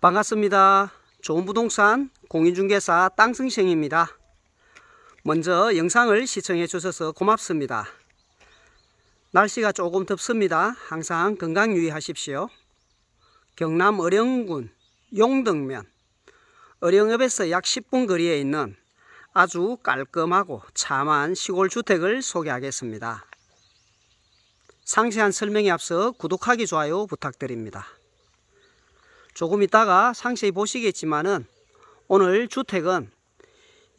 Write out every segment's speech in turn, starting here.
반갑습니다. 좋은 부동산 공인중개사 땅승생입니다. 먼저 영상을 시청해 주셔서 고맙습니다. 날씨가 조금 덥습니다. 항상 건강 유의하십시오. 경남 어령군 용덕면 어령읍에서 약 10분 거리에 있는 아주 깔끔하고 참한 시골 주택을 소개하겠습니다. 상세한 설명에 앞서 구독하기 좋아요 부탁드립니다. 조금 있다가 상세히 보시겠지만은 오늘 주택은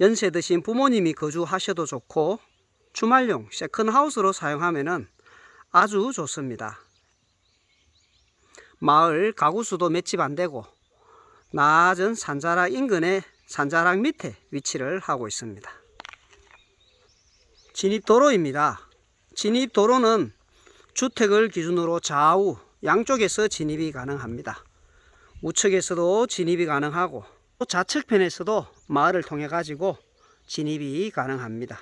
연세 드신 부모님이 거주하셔도 좋고 주말용 세컨하우스로 사용하면은 아주 좋습니다. 마을 가구 수도 몇 집 안 되고 낮은 산자락 인근의 산자락 밑에 위치를 하고 있습니다. 진입도로입니다. 진입도로는 주택을 기준으로 좌우 양쪽에서 진입이 가능합니다. 우측에서도 진입이 가능하고 또 좌측편에서도 마을을 통해 가지고 진입이 가능합니다.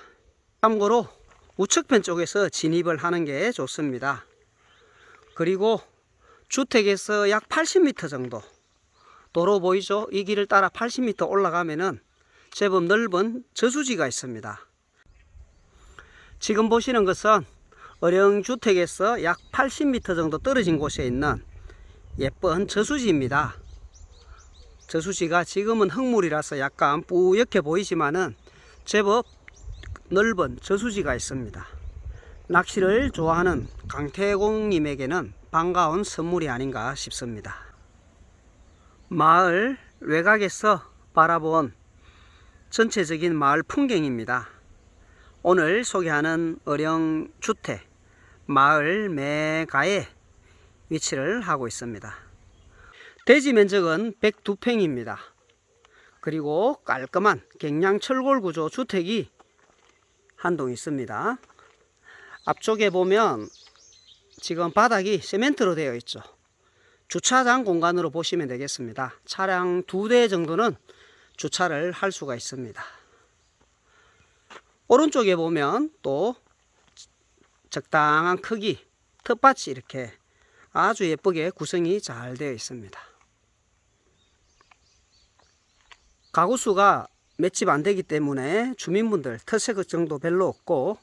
참고로 우측편 쪽에서 진입을 하는 게 좋습니다. 그리고 주택에서 약 80m 정도 도로 보이죠? 이 길을 따라 80m 올라가면은 제법 넓은 저수지가 있습니다. 지금 보시는 것은 어령주택에서 약 80m 정도 떨어진 곳에 있는 예쁜 저수지입니다. 저수지가 지금은 흙물이라서 약간 뿌옇게 보이지만은 제법 넓은 저수지가 있습니다. 낚시를 좋아하는 강태공님에게는 반가운 선물이 아닌가 싶습니다. 마을 외곽에서 바라본 전체적인 마을 풍경입니다. 오늘 소개하는 어령 주택 마을 매가에 위치를 하고 있습니다. 대지 면적은 102평입니다. 그리고 깔끔한 갱량 철골 구조 주택이 한 동 있습니다. 앞쪽에 보면 지금 바닥이 세멘트로 되어 있죠. 주차장 공간으로 보시면 되겠습니다. 차량 두 대 정도는 주차를 할 수가 있습니다. 오른쪽에 보면 또 적당한 크기 텃밭이 이렇게 아주 예쁘게 구성이 잘 되어 있습니다. 가구 수가 몇 집 안 되기 때문에 주민분들 텃세 정도 별로 없고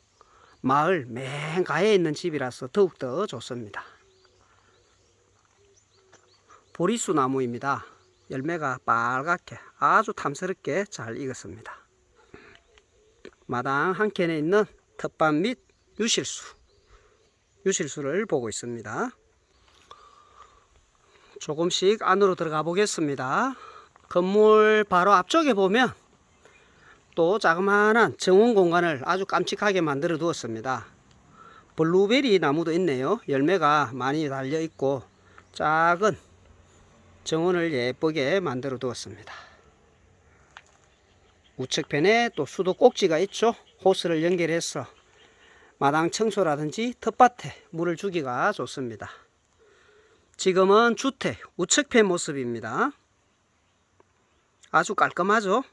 마을 맨 가에 있는 집이라서 더욱더 좋습니다. 보리수 나무입니다. 열매가 빨갛게 아주 탐스럽게 잘 익었습니다. 마당 한켠에 있는 텃밭 및 유실수 유실수를 보고 있습니다. 조금씩 안으로 들어가 보겠습니다. 건물 바로 앞쪽에 보면 또 자그마한 정원 공간을 아주 깜찍하게 만들어 두었습니다. 블루베리 나무도 있네요. 열매가 많이 달려 있고 작은 정원을 예쁘게 만들어 두었습니다. 우측편에 또 수도 꼭지가 있죠. 호스를 연결해서 마당 청소라든지 텃밭에 물을 주기가 좋습니다. 지금은 주택 우측편 모습입니다. 아주 깔끔하죠?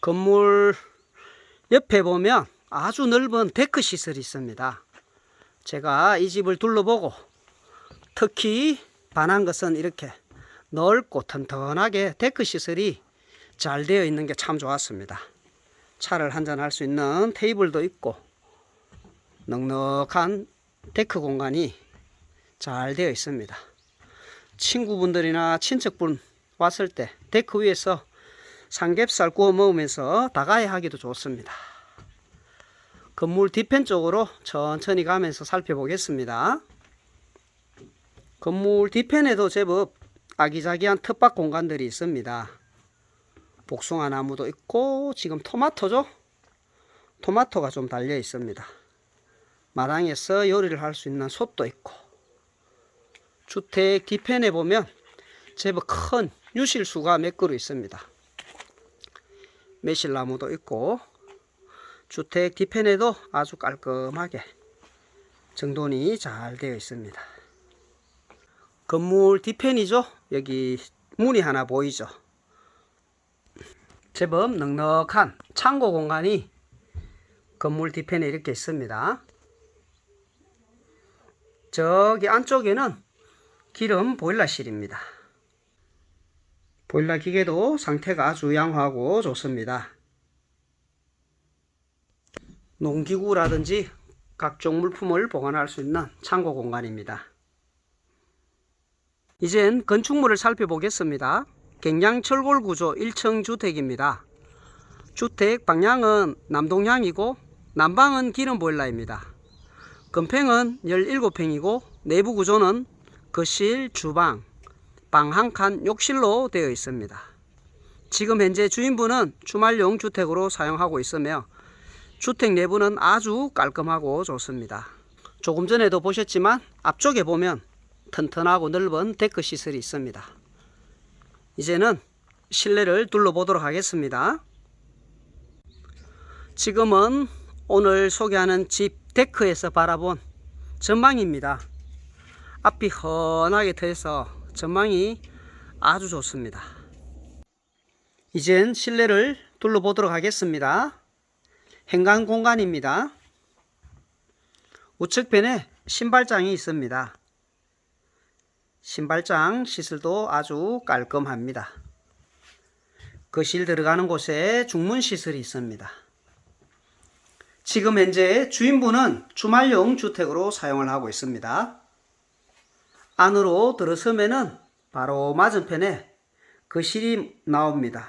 건물 옆에 보면 아주 넓은 데크 시설이 있습니다. 제가 이 집을 둘러보고 특히 반한 것은 이렇게 넓고 튼튼하게 데크 시설이 잘 되어 있는 게 참 좋았습니다. 차를 한잔 할 수 있는 테이블도 있고 넉넉한 데크 공간이 잘 되어 있습니다. 친구분들이나 친척분 왔을 때 데크 위에서 삼겹살 구워 먹으면서 다가야 하기도 좋습니다. 건물 뒤편 쪽으로 천천히 가면서 살펴보겠습니다. 건물 뒤편에도 제법 아기자기한 텃밭 공간들이 있습니다. 복숭아 나무도 있고 지금 토마토죠? 토마토가 좀 달려 있습니다. 마당에서 요리를 할 수 있는 솥도 있고 주택 뒤편에 보면 제법 큰 유실수가 몇 그루 있습니다. 매실나무도 있고 주택 뒤편에도 아주 깔끔하게 정돈이 잘 되어 있습니다. 건물 뒤편이죠. 여기 문이 하나 보이죠. 제법 넉넉한 창고 공간이 건물 뒤편에 이렇게 있습니다. 저기 안쪽에는 기름 보일러실입니다. 보일러 기계도 상태가 아주 양호하고 좋습니다. 농기구라든지 각종 물품을 보관할 수 있는 창고 공간입니다. 이젠 건축물을 살펴보겠습니다. 갱양 철골 구조 1층 주택입니다. 주택 방향은 남동향이고 남방은 기름 보일러입니다. 건평은 17평이고 내부 구조는 거실, 주방, 방 한 칸, 욕실로 되어 있습니다. 지금 현재 주인분은 주말용 주택으로 사용하고 있으며 주택 내부는 아주 깔끔하고 좋습니다. 조금 전에도 보셨지만 앞쪽에 보면 튼튼하고 넓은 데크 시설이 있습니다. 이제는 실내를 둘러보도록 하겠습니다. 지금은 오늘 소개하는 집 데크에서 바라본 전망입니다. 앞이 훤하게 트여서 전망이 아주 좋습니다. 이젠 실내를 둘러보도록 하겠습니다. 행간 공간입니다. 우측편에 신발장이 있습니다. 신발장 시설도 아주 깔끔합니다. 거실 들어가는 곳에 중문 시설이 있습니다. 지금 현재 주인분은 주말용 주택으로 사용을 하고 있습니다. 안으로 들어서면은 바로 맞은편에 거실이 나옵니다.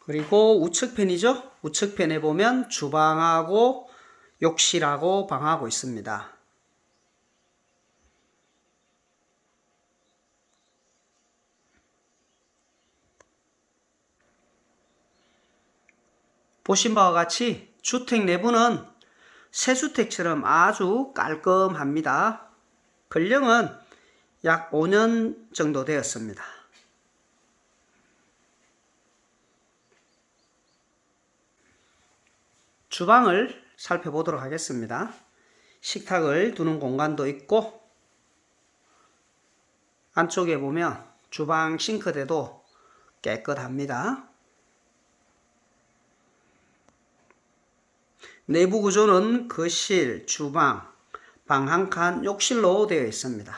그리고 우측편이죠. 우측편에 보면 주방하고 욕실하고 방하고 있습니다. 보신 바와 같이 주택 내부는 새 주택처럼 아주 깔끔합니다. 건령은 약 5년 정도 되었습니다. 주방을 살펴보도록 하겠습니다. 식탁을 두는 공간도 있고 안쪽에 보면 주방 싱크대도 깨끗합니다. 내부 구조는 거실, 주방, 방 한 칸, 욕실로 되어 있습니다.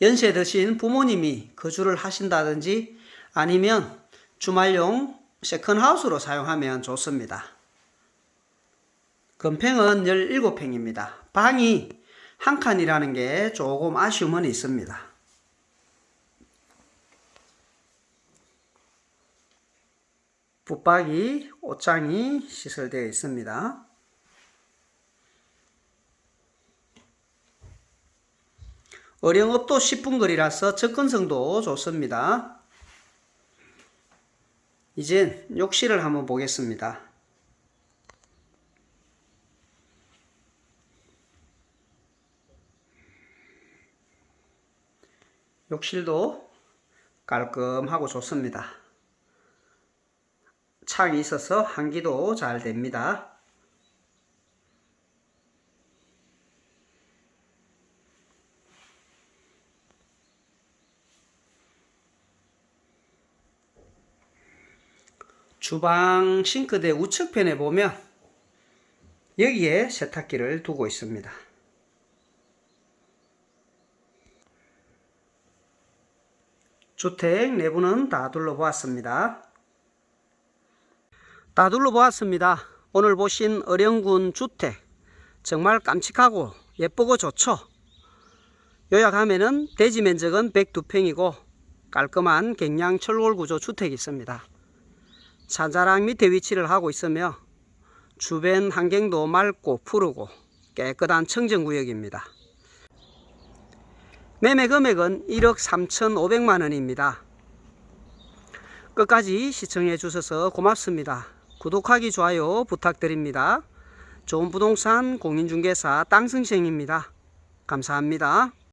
연세 드신 부모님이 거주를 하신다든지 아니면 주말용 세컨하우스로 사용하면 좋습니다. 건평은 17평입니다. 방이 한 칸이라는 게 조금 아쉬움은 있습니다. 붙박이, 옷장이 시설되어 있습니다. 어령업도 10분 거리라서 접근성도 좋습니다. 이젠 욕실을 한번 보겠습니다. 욕실도 깔끔하고 좋습니다. 창이 있어서 환기도 잘 됩니다. 주방 싱크대 우측편에 보면 여기에 세탁기를 두고 있습니다. 주택 내부는 다 둘러보았습니다. 다 둘러보았습니다. 오늘 보신 어령군 주택 정말 깜찍하고 예쁘고 좋죠. 요약하면은 대지 면적은 102평이고 깔끔한 갱량 철골 구조 주택이 있습니다. 산자락 밑에 위치를 하고 있으며 주변 환경도 맑고 푸르고 깨끗한 청정구역입니다. 매매 금액은 1억 3,500만 원입니다. 끝까지 시청해 주셔서 고맙습니다. 구독하기 좋아요 부탁드립니다. 좋은 부동산 공인중개사 땅승생입니다. 감사합니다.